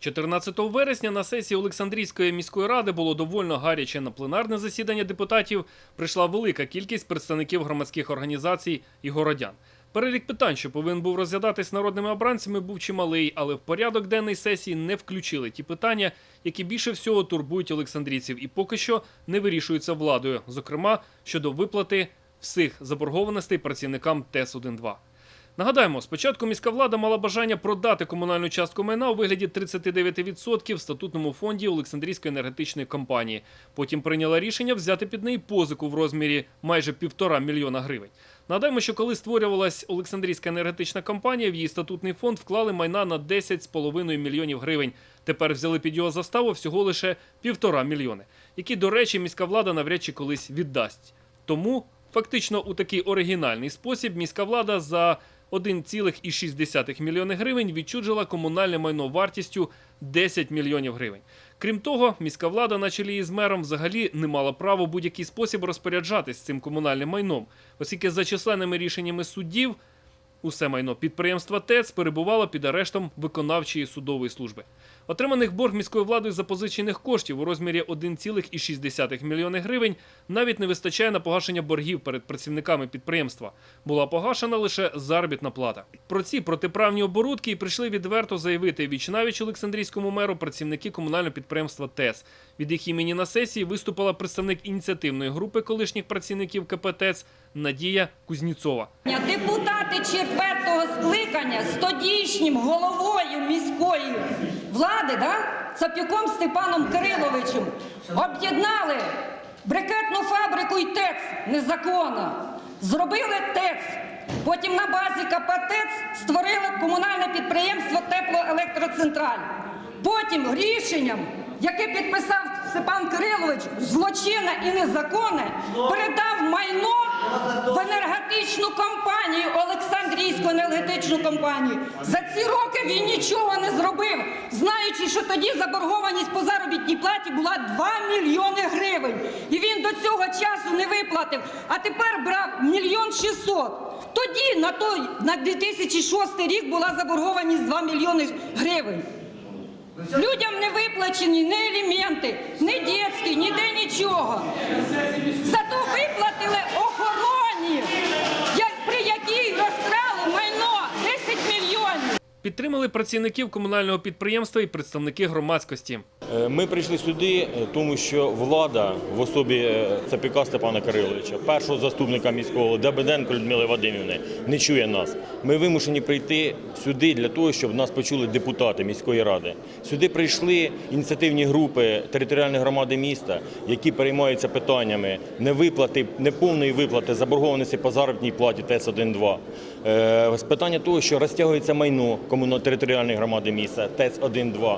14 вересня на сесії Олександрійської міської ради було довольно гаряче. На пленарне засідання депутатів прийшла велика кількість представників громадських організацій і городян. Перелік питань, що повинен був розглядатись народними обранцями, був чималий, але в порядок денний сесії не включили ті питання, які більше всього турбують олександрійців і поки що не вирішуються владою, зокрема щодо виплати всіх заборгованостей працівникам ТЕС-1-2. Нагадаємо, спочатку міська влада мала бажання продати комунальну частку майна у вигляді 39% в статутному фонді Олександрійської енергетичної компанії. Потім прийняла рішення взяти під неї позику в розмірі майже півтора мільйона гривень. Нагадаємо, що коли створювалась Олександрійська енергетична компанія, в її статутний фонд вклали майна на 10,5 мільйонів гривень. Тепер взяли під його заставу всього лише півтора мільйони, які, до речі, міська влада навряд чи колись віддасть. Тому фактично у такий оригінальний спосіб міська влада за 1,6 мільйони гривень відчужила комунальне майно вартістю 10 мільйонів гривень. Крім того, міська влада на чолі із мером взагалі не мала права будь-який спосіб розпоряджатись цим комунальним майном, оскільки за численними рішеннями суддів Усе майно підприємства ТЕЦ перебувало під арештом виконавчої судової служби. Отриманих борг міською владою запозичених коштів у розмірі 1,6 мільйони гривень навіть не вистачає на погашення боргів перед працівниками підприємства. Була погашена лише заробітна плата. Про ці протиправні оборудки і прийшли відверто заявити вічнавіч Олександрійському меру працівники комунального підприємства ТЕЦ. Від їх імені на сесії виступила представник ініціативної групи колишніх працівників КП ТЕЦ Надія Кузніцова. Депутати четвертого скликання з тодішнім головою міської влади, да, Цапюком Степаном Кириловичем, об'єднали брикетну фабрику і ТЕЦ незаконно. Зробили ТЕЦ. Потім на базі КП ТЕЦ створили комунальне підприємство Теплоелектроцентраль. Потім рішенням, яке підписав Степан Кирилович, злочинне і незаконне, передав майно в енергетичну компанію, Олександрійську енергетичну компанію. За ці роки він нічого не зробив, знаючи, що тоді заборгованість по заробітній платі була 2 мільйони гривень. І він до цього часу не виплатив, а тепер брав мільйон шістсот. Тоді на той на 2006 рік була заборгованість 2 мільйони гривень. Людям не виплачені ні еліменти, ні дітські, ніде нічого. Зато виплатили охороні, при якій розкрали майно 10 мільйонів. Підтримали працівників комунального підприємства і представники громадськості. Е, Ми прийшли сюди, е, тому що влада в особі е, Цапіка Степана Кириловича, першого заступника міського Дебеденко Людмили Вадимівни, не чує нас. Ми вимушені прийти сюди для того, щоб нас почули депутати міської ради. Сюди прийшли ініціативні групи територіальної громади міста, які переймаються питаннями невиплати, неповної виплати заборгованості по заробітній платі ТЕЦ-1-2. Е, З питання того, що розтягується майно комунально-територіальної громади міста ТЕЦ-1-2.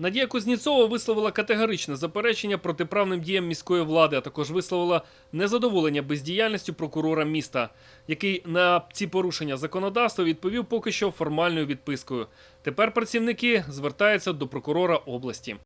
Надія Кузніцова висловила категоричне заперечення протиправним діям міської влади, а також висловила незадоволення бездіяльністю прокурора міста, який на ці порушення законодавства відповів поки що формальною відпискою. Тепер працівники звертаються до прокурора області.